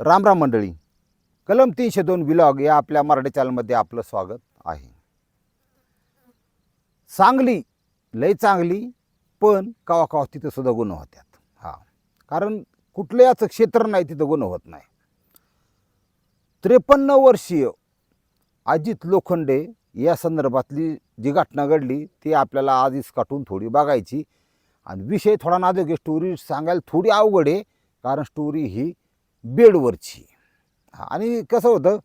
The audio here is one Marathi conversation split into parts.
राम राम मंडळी. कलम तीनशे दोन विलॉग या आपल्या मराठी चॅनलमध्ये आपलं स्वागत आहे. चांगली लय चांगली पण कवा कवा तिथं सुद्धा गुन्हा होत्यात. हा. कारण कुठल्याच क्षेत्र नाही तिथं गुण होत नाही. त्रेपन्न वर्षीय अजित लोखंडे या संदर्भातली जी घटना घडली ती आपल्याला आधीच काटून थोडी बघायची. आणि विषय थोडा नाजूक आहे स्टोरी सांगायला थोडी अवघड आहे. कारण स्टोरी ही बेडवरची. आणि कसं होतं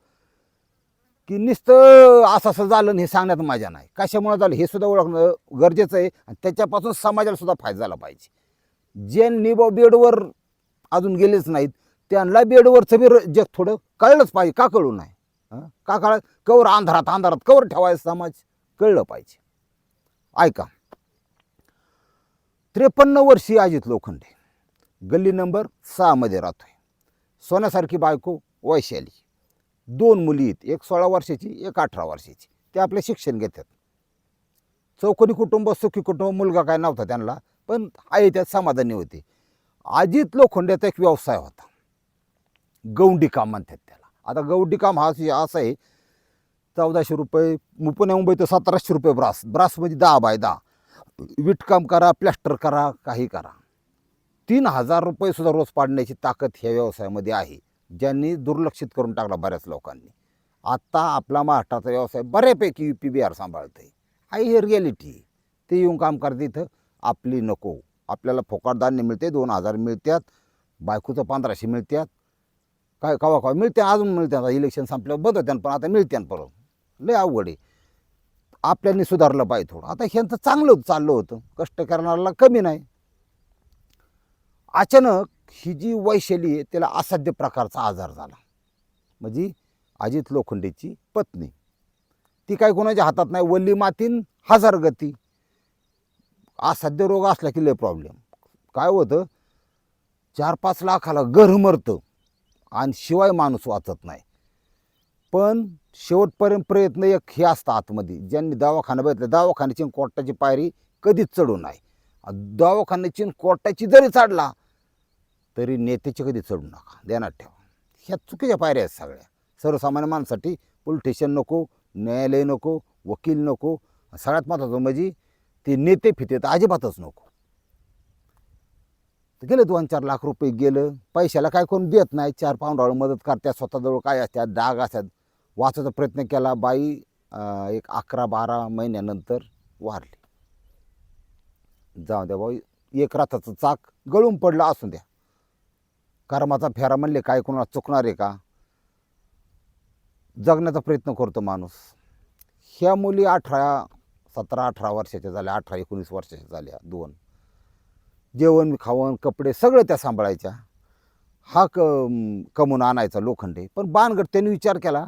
की नुसतं असं असं झालं हे सांगण्यात माझ्या नाही. कशामुळे झालं? हे सुद्धा ओळखणं गरजेचं आहे आणि त्याच्यापासून समाजाला सुद्धा फायदा झाला पाहिजे. ज्यांनी बा बेडवर अजून गेलेच नाहीत त्यांना बेडवरचं बी र- जग थोडं कळलंच पाहिजे. का कळू नाही? का कळ कवर अंधारात अंधारात कवर ठेवायचं समाज? कळलं पाहिजे. ऐका. त्रेपन्न वर्षीय अजित लोखंडे. गल्ली नंबर सहामध्ये राहतोय. सोन्यासारखी बायको वैशाली. दोन मुली आहेत एक सोळा वर्षाची एक अठरा वर्षाची. ते आपले शिक्षण घेतात. चौकोनी कुटुंब सुखी कुटुंब मुलगा काय नव्हता त्यांना पण आहे त्यात समाधानी होते. अजित लोखंड्याचा एक व्यवसाय होता. गौंडी काम म्हणतात त्याला. आता गौंडी काम हा असा आहे चौदाशे रुपये पुण्या मुंबई तर सतराशे रुपये ब्रास. ब्रास म्हणजे दहा बाय दहा. विटकाम करा प्लॅस्टर करा काही करा. तीन हजार रुपये सुद्धा रोज पाडण्याची ताकद ह्या व्यवसायामध्ये आहे ज्यांनी दुर्लक्षित करून टाकला बऱ्याच लोकांनी. आत्ता आपला महाराष्ट्राचा व्यवसाय बऱ्यापैकी यू पी आर सांभाळते आहे हे रिॲलिटी ते येऊन काम करते इथं. आपली नको. आपल्याला फोकाट धान्य मिळते दोन हजार मिळतात बायकोचं पंधराशे मिळतात काय कवा कवा मिळते अजून मिळते आता इलेक्शन संपल्यावर बंद होत्यान पण आता मिळत्यान परत. लय अवघड आहे. आपल्यानी सुधारलं पाहिजे थोडं. आता ह्यांचं चांगलं चाललं होतं. कष्ट करणाऱ्याला कमी नाही. अचानक ही जी वैशाली आहे त्याला असाध्य प्रकारचा आजार झाला. म्हणजे अजित लोखंडेची पत्नी. ती काय कोणाच्या हातात नाही वल्ली मातीन हजार गती. असाध्य रोग असला की लय प्रॉब्लेम काय होतं? चार पाच लाखाला घर मरतं आणि शिवाय माणूस वाचत नाही. पण शेवटपर्यंत प्रयत्न एक हे असतं आतमध्ये. ज्यांनी दवाखाना बघितलं दवाखान्याची आणि कोर्टाची पायरी कधीच चढू नाही. दवाखान्याची कोर्टाची जरी चढला तरी नेत्याची कधी चढू नका. ध्यानात ठेवा. ह्या चुकीच्या पायऱ्या आहेत सगळ्या. सर्वसामान्य माणसासाठी पोलीस स्टेशन नको न्यायालय नको वकील नको सगळ्यात महत्त्वाचं म्हणजे ते नेते फिते तर अजिबातच नको. तर गेलं दोन चार लाख रुपये गेलं पैशाला काय कोण देत नाही. चार पाऊंडावर मदत करत्या स्वतःजवळ काय असतात डाग असतात वाचायचा प्रयत्न केला बाई एक अकरा बारा महिन्यानंतर वारली. जाऊ द्या बाई एक राताचं चाक गळून पडलं असून द्या. कर्माचा फेरा म्हणले काय कोणाला चुकणार आहे का? जगण्याचा प्रयत्न करतो माणूस. ह्या मुली अठरा सतरा अठरा वर्षाच्या झाल्या अठरा एकोणीस वर्षाच्या झाल्या दोन. जेवण खावण कपडे सगळं त्या सांभाळायच्या. हा क कमवून आणायचा लोखंडे. पण बाणगड त्यांनी विचार केला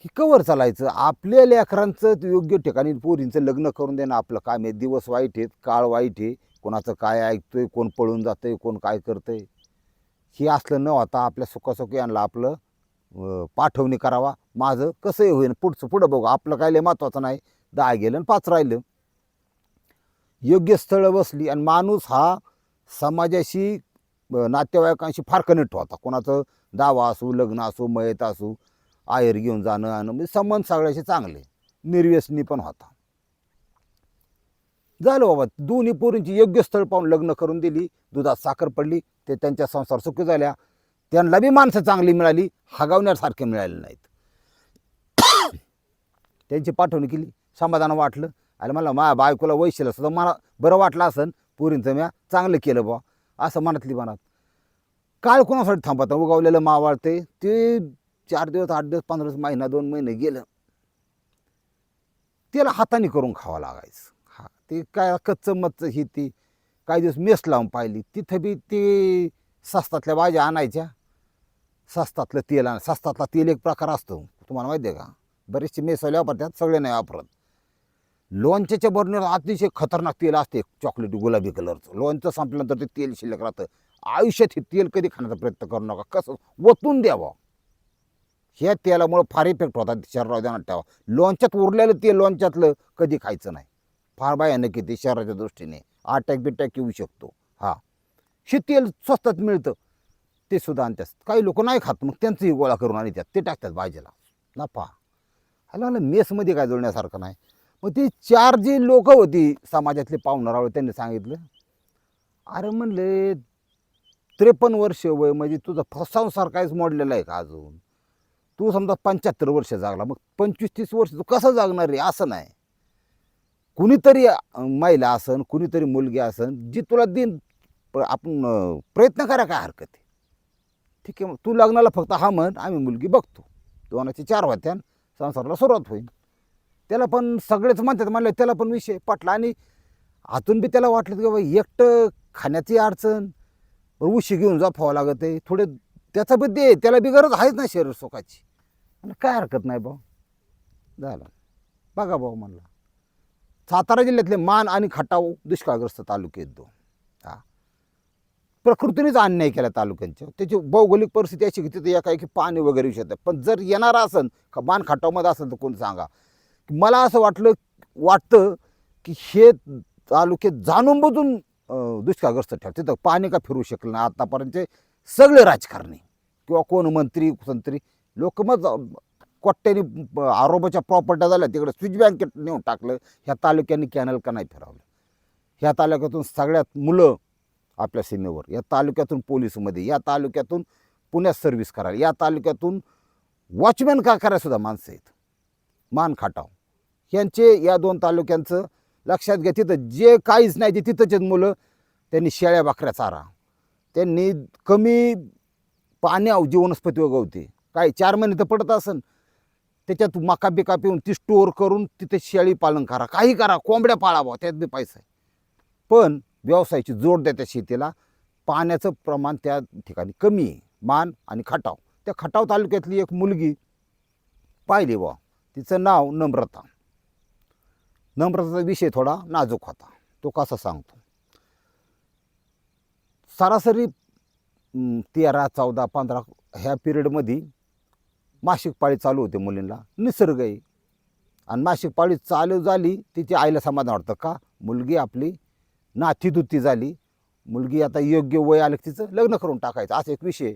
की कवर चालायचं? आपल्या लेकरांचं योग्य ठिकाणी पोरींचं लग्न करून देणं आपलं काम आहे. दिवस वाईट आहेत काळ वाईट आहे. कोणाचं काय ऐकतोय कोण पळून जातंय कोण काय करतंय. हे असलं न होता आपल्या सुखासुखी यांना आपलं पाठवणी करावा. माझं कसंही होईन पुढचं पुढं बघू. आपलं काय लय महत्त्वाचं नाही. दहा गेलं आणि पाच राहिलं. योग्य स्थळं बसली आणि माणूस हा समाजाशी नातेवाईकांशी फार कनेक्ट होता. कोणाचं दावा असू लग्न असू मयत असू आयर घेऊन जाणं आणि म्हणजे संबंध सगळ्याशी चांगले. निर्व्यसनी पण होता. झालं बाबा. दोन्ही पोरींची योग्य स्थळ पाहून लग्न करून दिली दुधात साखर पडली ते त्यांच्या संसार सुखी झाल्या. त्यांना बी माणसं चांगली मिळाली हगावण्यासारखे मिळाले नाहीत. त्यांची पाठवणी केली समाधान वाटलं. आणि मला माझ्या बायकोला वैशिल असं मला बरं वाटलं असन पोरींचं म्या चांगलं केलं बा असं मनातली मनात. काळ कोणासाठी थांबत उगवलेलं मावाळते ते चार दिवस आठ दिवस पंधरा दिवस महिना दोन महिने गेलं. त्याला हाताने करून खावं लागायचं. ते काय कच्चं मच्चं ही ती काही दिवस मेस लावून पाहिली. तिथं बी ते स्वस्तातल्या भाज्या आणायच्या. स्वस्तातलं तेल आण स्वस्तातला तेल एक प्रकार असतो. तुम्हाला माहिती आहे का? बरेचसे मेसवाले वापरतात सगळे नाही वापरत. लोणच्याच्या बर्नर अतिशय खतरनाक तेल असते चॉकलेटी गुलाबी कलरचं लोणचं संपल्यानंतर ते तेल शिल्लक राहतं. आयुष्यात हे तेल कधी खाण्याचा प्रयत्न करू नका. कसं? ओतून द्यावं. ह्या तेलामुळं फार इफेक्ट होतात. शरीरावर ध्यानात ठेवा. लोणच्यात उरलेलं तेल लोणच्यातलं कधी खायचं नाही. फार भयानक येते ते शरीराच्या दृष्टीने. अटॅक बिटॅक येऊ शकतो. हा. शेतीला स्वस्तात मिळतं. ते सुद्धा आणतात. काही लोक नाही खात मग त्यांचंही गोळा करून आणतात ते टाकतात भाजीला. नफा. हॅलो म्हणलं मेसमध्ये काय जोडण्यासारखं नाही. मग ती चार जी लोक होती समाजातले पाहुणारावळे त्यांनी सांगितलं. अरे म्हणले त्रेपन्न वर्ष वय म्हणजे तुझा फसावसार काहीच मोडलेला आहे का अजून? तू समजा पंच्याहत्तर वर्ष जागला मग पंचवीस तीस वर्ष तू कसं जागणार रे? असं नाही. कुणीतरी महिला असन कुणीतरी मुलगी असन जी तुला दिन प- आपण प्रयत्न करा काय हरकत आहे. ठीक आहे मग तू लग्नाला फक्त हा म्हण आम्ही मुलगी बघतो. दोनाची चार होत्या आणि संसाराला सुरुवात होईल. त्याला पण सगळेच म्हणतात म्हणलं त्याला पण विषय पटला आणि आतून बी त्याला वाटलं की बाबा एकटं खाण्याची अडचण उशी घेऊन जाफावं लागत आहे थोडे त्याचा बी दे त्याला बी गरज आहेच ना शरीर सुखाची. आणि काय हरकत नाही भाऊ. झालं. बघा भाऊ म्हणला. सातारा जिल्ह्यातले मान आणि खटाव दुष्काळग्रस्त तालुके आहेत दोन. हा. प्रकृतीनेच अन्याय केला तालुक्यांच्या त्याची भौगोलिक परिस्थिती अशी की तिथे एकाएकी पाणी वगैरे येऊ शकतं. पण जर येणारा असेल का मान खटावमध्ये असेल तर कोण सांगा? मला असं वाटलं वाटतं की हे तालुके जाणून बुजून दुष्काळग्रस्त ठेव तिथं पाणी का फिरू शकलं ना आतापर्यंत सगळे राजकारणी किंवा कोण मंत्री संत्री लोकमत कोट्याने प- आरोपाच्या प्रॉपर्ट्या झाल्या तिकडे स्विच बँकेत नेऊन टाकलं. ह्या तालुक्यांनी कॅनल का नाही फिरवलं? ह्या तालुक्यातून सगळ्यात मुलं आपल्या सीमेवर या तालुक्यातून पोलीसमध्ये या तालुक्यातून पुण्यात सर्व्हिस करायला या तालुक्यातून वॉचमॅन का करायसुद्धा माणसं आहेत? मान खाटाव. यांचे या दोन तालुक्यांचं लक्षात घ्या तिथं जे काहीच नाही ते तिथंचेच मुलं त्यांनी शेळ्या बाकऱ्या चारा. त्यांनी कमी पाण्यावर वनस्पती उगवते. काय चार महिने तर पडत असन. त्याच्यात मका बिका पिऊन ती स्टोअर करून तिथे शेळी पालन करा. काही करा. कोंबड्या पाळावा त्यात बी पैसा आहे. पण व्यवसायाची जोड द्या त्या शेतीला. पाण्याचं प्रमाण त्या ठिकाणी कमी आहे. मान आणि खटाव. त्या खटाव तालुक्यातली एक मुलगी पाहिली बा तिचं नाव नम्रता. नम्रताचा विषय थोडा नाजूक होता. तो कसा सांगतो? सरासरी तेरा चौदा पंधरा ह्या पिरियडमध्ये मासिक पाळी चालू होते मुलींना. निसर्ग आहे. आणि मासिक पाळी चालू झाली तिच्या आईला समाधान वाटतं का? मुलगी आपली नातीदुती झाली. मुलगी आता योग्य वय आलं की तिचं लग्न करून टाकायचं. असा एक विषय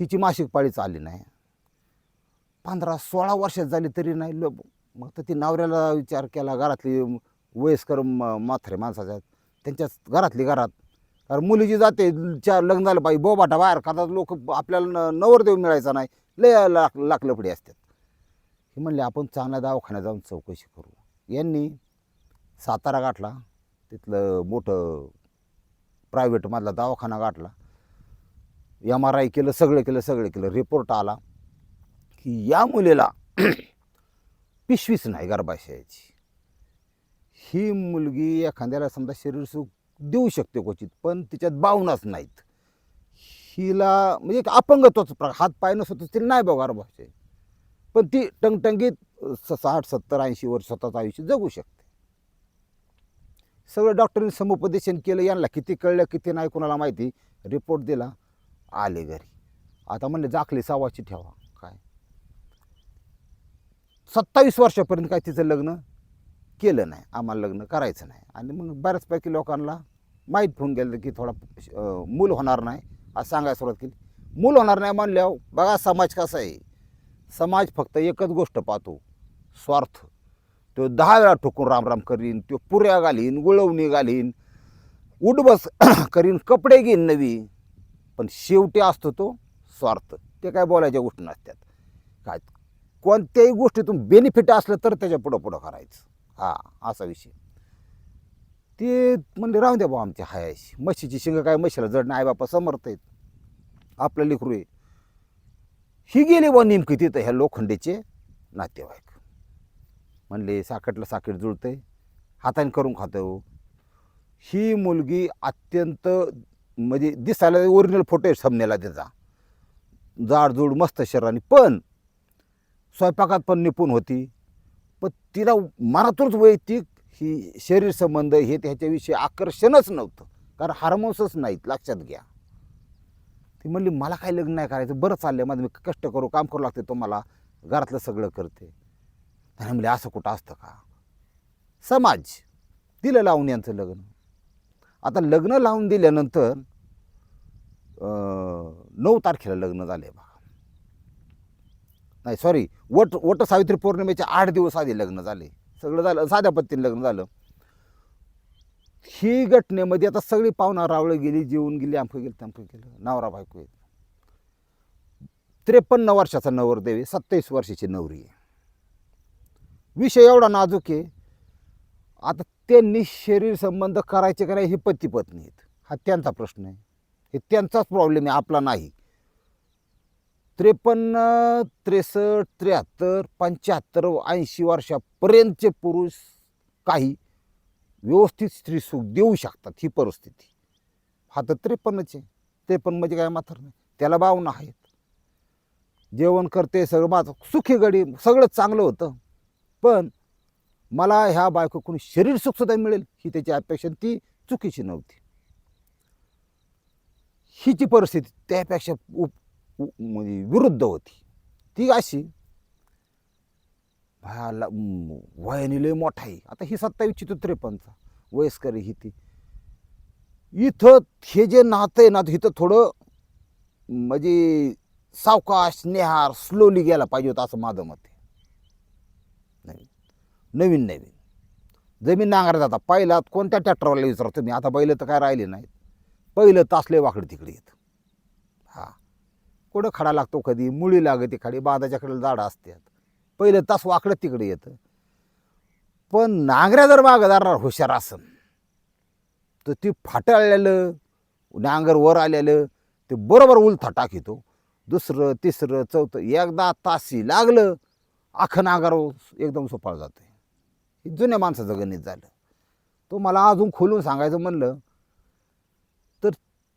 हिची मासिक पाळी चालली नाही. पंधरा सोळा वर्षात झाली तरी नाही. लो मग तर ती नवऱ्याला विचार केला घरातली वयस्कर म- माथरे माणसाच्या त्यांच्याच घरातली घरात. कारण मुलीची जाते चार लग्न झालं पाहिजे. बोबाटा बाहेर करतात लोक आपल्याला नवरदेव मिळायचा नाही. लय लाक लाकलपडी असतात. हे म्हणले आपण चांगल्या दवाखान्यात जाऊन चौकशी करू. यांनी सातारा गाठला तिथलं मोठं प्रायव्हेटमधला दवाखाना गाठला. एम आर आय केलं सगळं केलं सगळं केलं. रिपोर्ट आला की या मुलीला पिशवीच नाही गर्भाशयाची. ही मुलगी एखाद्याला समजा शरीर सुख देऊ शकते क्वचित पण तिच्यात भावनाच नाहीत. हिला म्हणजे एक अपंगत्वाचं प्रकार. हात पाय नसतो तिला नाही बघार भाषे पण ती टंगटंगीत स- साठ सत्तर ऐंशी वर्ष स्वतःचं आयुष्य जगू शकते. सगळं डॉक्टरांनी समुपदेशन केलं यांना किती कळलं किती नाही कोणाला माहिती? रिपोर्ट दिला आले घरी. आता म्हणले जाखली सावाची ठेवा. काय? सत्तावीस वर्षापर्यंत काय तिचं लग्न केलं नाही. आम्हाला लग्न करायचं नाही. आणि मग बऱ्याचपैकी लोकांना माहीत होऊन गेलं की थोडा मूल होणार नाही. आज सांगायला सुरुवात केली. मूल होणार नाही म्हणल्यावर बघा समाज कसा आहे. समाज फक्त एकच गोष्ट पाहतो स्वार्थ. तो दहा वेळा ठोकून रामराम करीन तो पुऱ्या घालीन गुळवणी घालीन उठबस करीन कपडे घेईन नवी. पण शेवटी असतो तो स्वार्थ. ते काय बोलायच्या गोष्टी नसतात. काय कोणत्याही गोष्टीतून बेनिफिट असलं तर त्याच्या पुढं पुढं करायचं. हा असा विषय. ते म्हणले राहून द्या बा आमच्या हायाशी. म्हशीची शिंग काय म्हशीला जड नाही बापा समर्थ आहेत. आपलं लेकरू आहे. ही गेली बा नेमकी तिथं ह्या लोखंडीचे नातेवाईक. म्हणले साकटला जुळतं जुळतंय. हाताने करून खातो हो. ही. मुलगी अत्यंत म्हणजे दिसायला ओरिजिनल फोटो आहे समनेला त्याचा. जाडजूड मस्त शरीराने. पण स्वयंपाकात पण निपुण होती. पण तिला मनातूनच वैयक्तिक ही शरीर संबंध हे त्याच्याविषयी आकर्षणच नव्हतं. कारण हार्मोन्सच नाहीत लक्षात घ्या. ती म्हणली मला काय लग्न नाही करायचं बरं चाललंय माझं मी कष्ट करू काम करू लागते तुम्हाला घरातलं सगळं करते. त्याने म्हणले असं कुठं असतं का? समाज दिलं लावून यांचं लग्न. आता लग्न लावून दिल्यानंतर नऊ तारखेला लग्न झाले बघा. नाही सॉरी वट वट सावित्री पौर्णिमेच्या आठ दिवस आधी लग्न झाले सगळं झालं साध्या पद्धतीने लग्न झालं. ही घटनेमध्ये आता सगळी पाहुणा रावळं गेली जेवून गेली आमकं गेली तमकं गेलं नवरा बायको येत त्रेपन्न वर्षाचा नवरदेव आहे सत्तावीस वर्षाची नवरी आहे. विषय एवढा नाजूक आहे आता त्यांनी शरीर संबंध करायचे का नाही हे पती पत्नी आहेत. हा त्यांचा प्रश्न आहे. हे त्यांचाच प्रॉब्लेम आहे आपला नाही. त्रेपन्न त्रेसष्ट त्र्याहत्तर पंच्याहत्तर व ऐंशी वर्षापर्यंतचे पुरुष काही व्यवस्थित स्त्री सुख देऊ शकतात ही परिस्थिती. हा तर त्रेपन्नच. आहे त्रेपन्न म्हणजे काय माथर नाही. त्याला भावना आहेत. जेवण करते सगळं माझं सुखी गडी सगळं चांगलं होतं. पण मला ह्या बायको कोणी शरीर सुखसुद्धा मिळेल ही त्याची अपेक्षा ती चुकीची नव्हती. हिची परिस्थिती त्यापेक्षा उप म्हणजे विरुद्ध होती. ती अशी भायाला वयाने लय मोठा आहे. आता ही सत्तावीसची तो त्रेपन्नचा. वयस्कर ही ती. इथं हे जे नातं आहे ना इथं थोडं म्हणजे सावकाश नेहार स्लोली गेला पाहिजे होता असं माझं मत आहे. नवीन. नवीन नवीन. जमीन नांगरत जाता. पहिला कोणत्या ट्रॅक्टरवाला विचारतो मी आता पहिलं तर काय राहिले नाहीत. पहिलं तासले वाकडे तिकडे येतं. कुठं खडा लागतो कधी? मुळी लागते खाडी बांधाच्याकडे झाडं असतात. पहिलं तास वाकडं तिकडे येतं. पण नांगऱ्या जर मागदार हुशार असन तर ती फाटाळलेलं नांगर वर आलेलं ते बरोबर उलथा येतो दुसरं तिसरं चौथं एकदा तासी लागलं आखं नांगर एकदम सोपाळ जातं हे जुन्या माणसाचं गणित झालं. तो मला अजून खोलून सांगायचं म्हणलं तर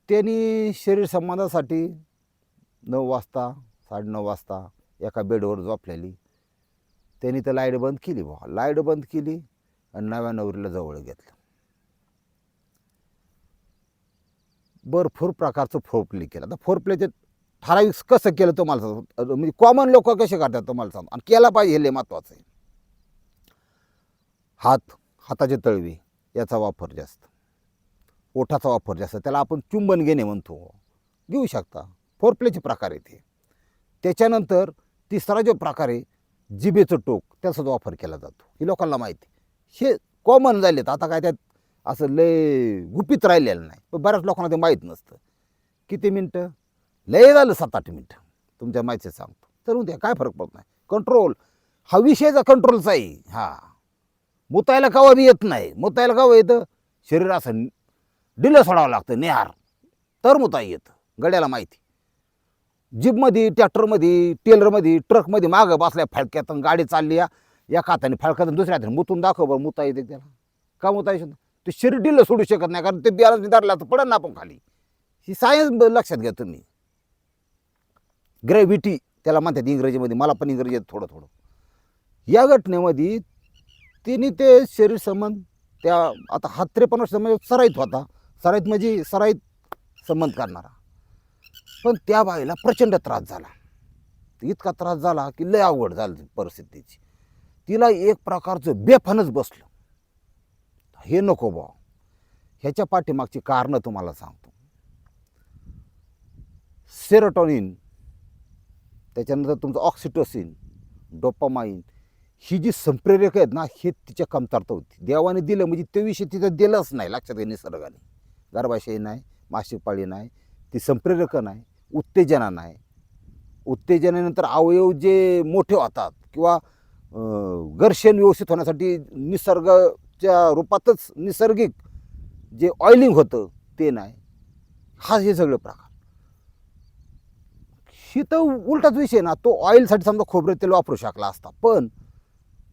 त्यांनी शरीर संबंधासाठी नऊ वाजता साडेनऊ वाजता एका बेडवर झोपलेली. त्यांनी तर लाइट बंद केली बा लाइट बंद केली आणि नव्या नवरीला जवळ घेतलं. भरपूर प्रकारचं फोरप्ले केलं. आता फोरप्लेचे ठराविक कसं केलं तुम्हाला सांगतो म्हणजे कॉमन लोक कसे करतात तुम्हाला सांगतो आणि केला पाहिजे हे महत्त्वाचं आहे. हात हाताचे तळवे याचा वापर जास्त. ओठाचा वापर जास्त. त्याला आपण चुंबन घेणे म्हणतो. घेऊ शकता. फोरप्लेचे प्रकार येते त्याच्यानंतर तिसरा जो प्रकार आहे जिभेचं टोक त्याचा वापर केला जातो. हे लोकांना माहिती हे कॉमन झालेत. आता काय त्यात असं लय गुपित राहिलेलं नाही. पण बऱ्याच लोकांना ते माहीत नसतं. किती मिनटं? लय झालं सात आठ मिनटं. तुमच्या माहिती सांगतो. तर उद्या काय फरक पडत नाही. कंट्रोल हा विषयचा कंट्रोलचा आहे हा. मुतायला कवा येत नाही. मुतायला कावं येतं? शरीर असं डिलं सोडावं लागतं. नेहार. तर मुताई येतं. गड्याला माहिती जीपमध्ये ट्रॅक्टरमध्ये टेलरमध्ये ट्रकमध्ये मागं बसल्या फळक्यात गाडी चालली या. एका हाताने फाळक्यात दुसऱ्या हाताने मुतून दाखव बरं मुता येते त्याला. का मुता येतं ते शरीर डिल्लं सोडू शकत नाही कारण ते बियाला धरला तर पडत ना आपण खाली. ही सायन्स लक्षात घ्या तुम्ही. ग्रॅव्हिटी त्याला म्हणतात इंग्रजीमध्ये मला पण इंग्रजीत थोडं थोडं. या घटनेमध्ये तिने ते शरीर संबंध त्या आता हात्रेपणा त्रेपन्न वर्ष म्हणजे सराईत होता. सराईत म्हणजे सराईत संबंध करणारा. पण त्या बाईला प्रचंड त्रास झाला. इतका त्रास झाला की लय अवघड झाली परिस्थितीची. तिला एक प्रकारचं बेफानच बसलं. हे नको बा ह्याच्या पाठीमागची कारणं तुम्हाला सांगतो. सेरोटॉनिन त्याच्यानंतर तुमचं ऑक्सिटोसिन डोपामाइन ही जी संप्रेरक आहेत ना हे तिच्या कमतरता होती. देवाने दिलं म्हणजे ते विषय तिथं दिलंच नाही लक्षात घे निसर्गाने. गर्भाशय नाही मासिक पाळी नाही ती संप्रेरक नाही. उत्तेजना नाही. उत्तेजनेनंतर अवयव जे मोठे होतात किंवा घर्षण व्यवस्थित होण्यासाठी निसर्गाच्या रूपातच निसर्गिक जे ऑइलिंग होतं ते नाही. हा हे सगळं प्रकार. ही तर उलटाच विषय ना. तो ऑइलसाठी समजा खोबरे तेल वापरू शकला असता. पण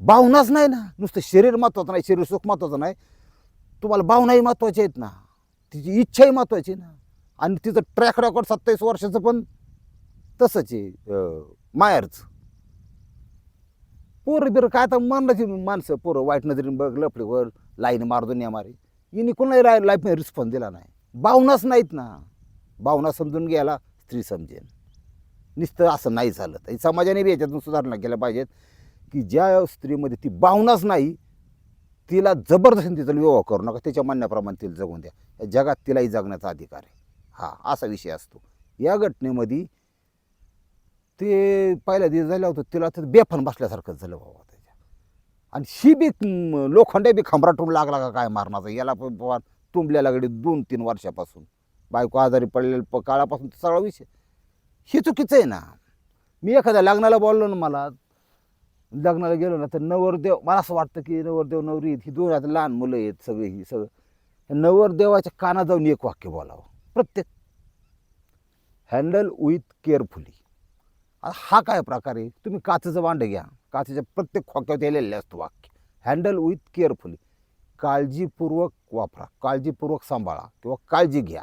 भावनाच नाही ना. नुसतं शरीर महत्त्वाचं नाही शरीर सुख महत्त्वाचं नाही. तुम्हाला भावनाही महत्त्वाच्या आहेत ना. तिची इच्छाही महत्त्वाची आहे ना. आणि तिचं ट्रॅक रेकॉर्ड सत्तावीस वर्षाचं पण तसंच आहे मायरचं माहेरचं. पोरं बिरं काय तर मानलं माणसं पोरं वाईट नजरेने बघ लपडीवर लाईन मारतो न्या मारे. यांनी कोणाही रा लाईफमध्ये रिस्पॉन्स दिला नाही. भावनाच नाहीत ना. भावना समजून घ्यायला स्त्री समजेल नुसतं असं नाही झालं. तर समाजाने बी याच्यातून सुधारणा केल्या पाहिजेत की ज्या स्त्रीमध्ये ती भावनाच नाही तिला जबरदस्तीने तिचा विवाह करू नका. त्याच्या म्हणण्याप्रमाणे तिला जगून द्या. या जगात तिलाही जगण्याचा अधिकार आहे. हा असा विषय असतो. या घटनेमध्ये ते पहिल्या दिवस झालं होतं तिला तर बेफन बसल्यासारखंच झालं बाबा त्याच्या. आणि शी बी लोखंडे बी खंबराटून लागला का काय मारण्याचा याला पण बाबा तुंबल्या लागली दोन तीन वर्षापासून. बायको आजारी पडलेलं प काळापासून तर सगळा विषय. हे चुकीचं आहे ना. मी एखाद्या लग्नाला बोललो ना मला लग्नाला गेलो ना तर नवरदेव मला असं वाटतं की नवरदेव नवरी ही दोन आता लहान मुलं आहेत सगळे ही सगळं. नवरदेवाच्या कानात जाऊन एक वाक्य बोलावं. प्रत्येक. हँडल विथ केअरफुली हा काय प्रकार आहे? तुम्ही काचेचं वांडं घ्या. काचेच्या प्रत्येक खोक्यात लिहिलेलं असतं वाक्य. हँडल विथ केअरफुली काळजीपूर्वक वापरा. काळजीपूर्वक सांभाळा किंवा काळजी घ्या.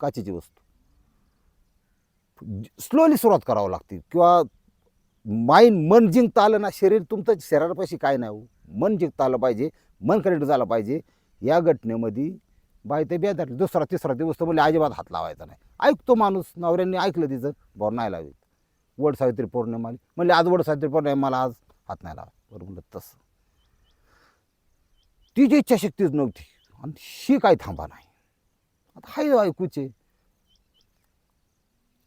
काचेची वस्तू. स्लोली सुरुवात करावं लागते. किंवा माइंड मन जिंकता आलं ना शरीर तुमचं शरीरापाशी काय नाही हो. मन जिंकता आलं पाहिजे. मन कनेक्ट झालं पाहिजे. या घटनेमध्ये बाय ते बेदार दुसरा तिसरा दिवस तर म्हणजे अजिबात हात लावायचा नाही. ऐकतो माणूस नवऱ्यांनी ऐकलं तिचं बरं नाही लावित. वड सावित्री पौर्णिमाली. म्हणले आज वड सावित्री पौर्णिमा मला आज हात नाही लावा बरं म्हणलं तसं. तिची इच्छाशक्तीच नव्हती. आणि शी काय थांबा नाही. आता हाय ऐकूचे.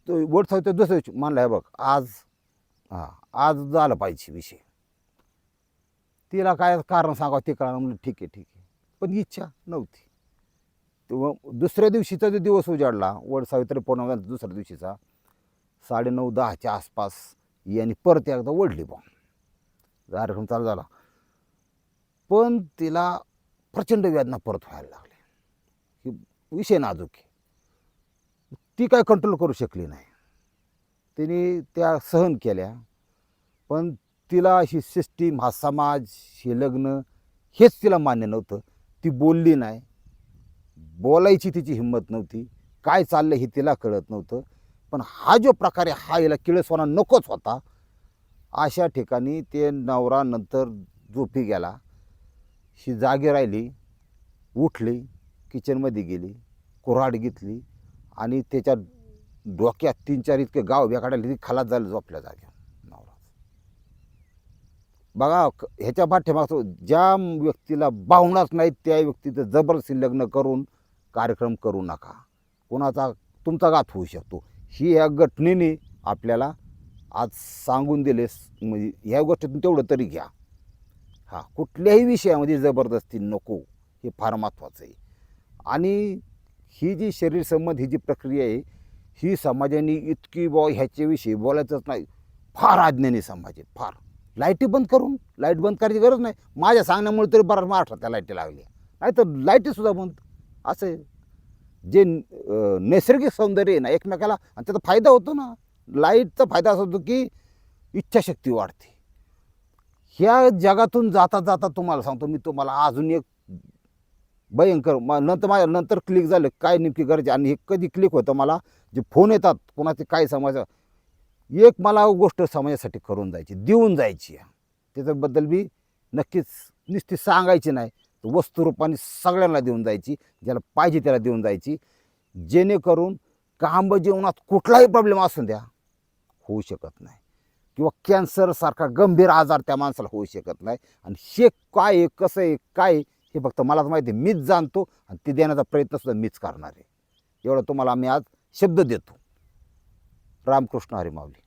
तो वड सावित्री दुसऱ्या दिवशी हे बघ आज हां आज झालं पाहिजे विषय. तिला काय कारण सांगावं ते कळलं. म्हणलं ठीक आहे ठीक आहे. पण इच्छा नव्हती. तेव्हा दुसऱ्या दिवशीचा जो दिवस उजाडला वड सावित्री पौर्णिमा दुसऱ्या दिवशीचा साडेनऊ दहाच्या आसपास यांनी परत एकदा ओढली बा कार्यक्रम चालू झाला. पण तिला प्रचंड वेदना परत व्हायला लागल्या. ही विषय नाजूक आहे. ती काय कंट्रोल करू शकली नाही. तिने त्या सहन केल्या. पण तिला ही सिस्टीम हा समाज हे लग्न हेच तिला मान्य नव्हतं. ती बोलली नाही. बोलायची तिची हिंमत नव्हती. काय चाललं हे तिला कळत नव्हतं. पण हा जो प्रकारे हा याला किळसवाना नकोच होता. अशा ठिकाणी ते नवरा नंतर झोपी गेला. ही जागी राहिली उठली किचनमध्ये गेली कुऱ्हाड घेतली आणि त्याच्या डोक्यात तीन चार इतके गाव बेकाडायला ती खालात झालं झोपल्या जाग्या नवरा बघा ह्याच्या पाठीमागचं ज्या व्यक्तीला बावणाच नाहीत त्या व्यक्तीचं जबरदस्ती लग्न करून कार्यक्रम करू नका. कोणाचा तुमचा घात होऊ शकतो. ही ह्या घटनेने आपल्याला आज सांगून दिले म्हणजे ह्या गोष्टीतून तेवढं तरी घ्या. हां कुठल्याही विषयामध्ये जबरदस्ती नको हे फार महत्त्वाचं आहे. आणि ही जी शरीर संबंध ही जी प्रक्रिया आहे ही समाजाने इतकी बॉ ह्याच्याविषयी बोलायचंच नाही. फार आज्ञाने समाज आहे फार. लाईटी बंद करून लाइट बंद करायची गरज नाही. माझ्या सांगण्यामुळे तरी बराच महाराष्ट्रात त्या लाईटी लागल्या. नाही तर लाईटीसुद्धा बंद असं जे नैसर्गिक सौंदर्य आहे ना एकमेकाला आणि त्याचा फायदा होतो ना लाईटचा फायदा असा होतो की इच्छाशक्ती वाढते. ह्या जगातून जाता जाता तुम्हाला सांगतो मी तुम्हाला अजून एक भयंकर मग नंतर माझ्या नंतर क्लिक झालं काय नेमकी गरज आणि हे कधी क्लिक होतं मला जे फोन येतात कोणाचे काय समजा एक मला गोष्ट समाजासाठी करून जायची देऊन जायची. त्याच्याबद्दल बी नक्कीच नुसती सांगायची नाही. वस्तुरूपाने सगळ्यांना देऊन जायची ज्याला पाहिजे त्याला देऊन जायची. जेणेकरून काम जीवनात कुठलाही प्रॉब्लेम असू द्या होऊ शकत नाही. किंवा कॅन्सरसारखा गंभीर आजार त्या माणसाला होऊ शकत नाही. आणि हे काय आहे कसं आहे काय आहे, हे फक्त मलाच माहिती आहे. मीच जाणतो आणि ते देण्याचा प्रयत्नसुद्धा मीच करणार आहे. एवढं तुम्हाला आम्ही आज शब्द देतो. रामकृष्ण हरी माऊली.